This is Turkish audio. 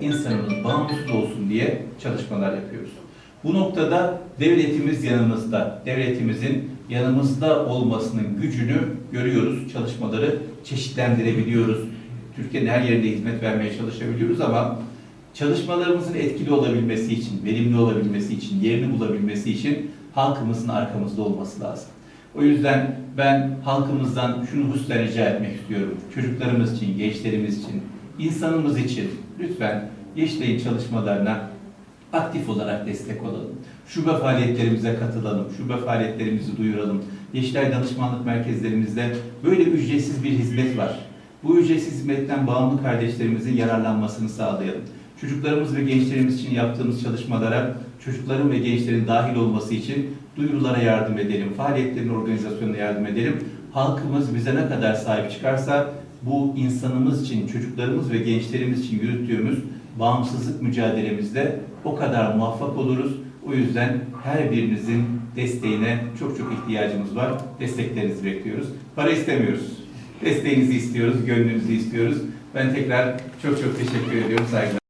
insanımız bağımsız olsun diye çalışmalar yapıyoruz. Bu noktada devletimiz yanımızda, devletimizin yanımızda olmasının gücünü görüyoruz. Çalışmaları çeşitlendirebiliyoruz. Türkiye'nin her yerinde hizmet vermeye çalışabiliyoruz ama çalışmalarımızın etkili olabilmesi için, verimli olabilmesi için, yerini bulabilmesi için halkımızın arkamızda olması lazım. O yüzden ben halkımızdan şunu hususen rica etmek istiyorum. Çocuklarımız için, gençlerimiz için, insanımız için lütfen Yeşilay'ın çalışmalarına aktif olarak destek olalım. Şube faaliyetlerimize katılalım, şube faaliyetlerimizi duyuralım. Yeşilay Danışmanlık Merkezlerimizde böyle ücretsiz bir hizmet var. Bu ücretsiz hizmetten bağımlı kardeşlerimizin yararlanmasını sağlayalım. Çocuklarımız ve gençlerimiz için yaptığımız çalışmalara çocukların ve gençlerin dahil olması için duyurulara yardım edelim, faaliyetlerin organizasyonuna yardım edelim. Halkımız bize ne kadar sahip çıkarsa bu insanımız için, çocuklarımız ve gençlerimiz için yürüttüğümüz bağımsızlık mücadelemizde o kadar muvaffak oluruz. O yüzden her birinizin desteğine çok çok ihtiyacımız var. Desteklerinizi bekliyoruz. Para istemiyoruz. Desteğinizi istiyoruz, gönlünüzü istiyoruz. Ben tekrar çok çok teşekkür ediyorum. Saygılar.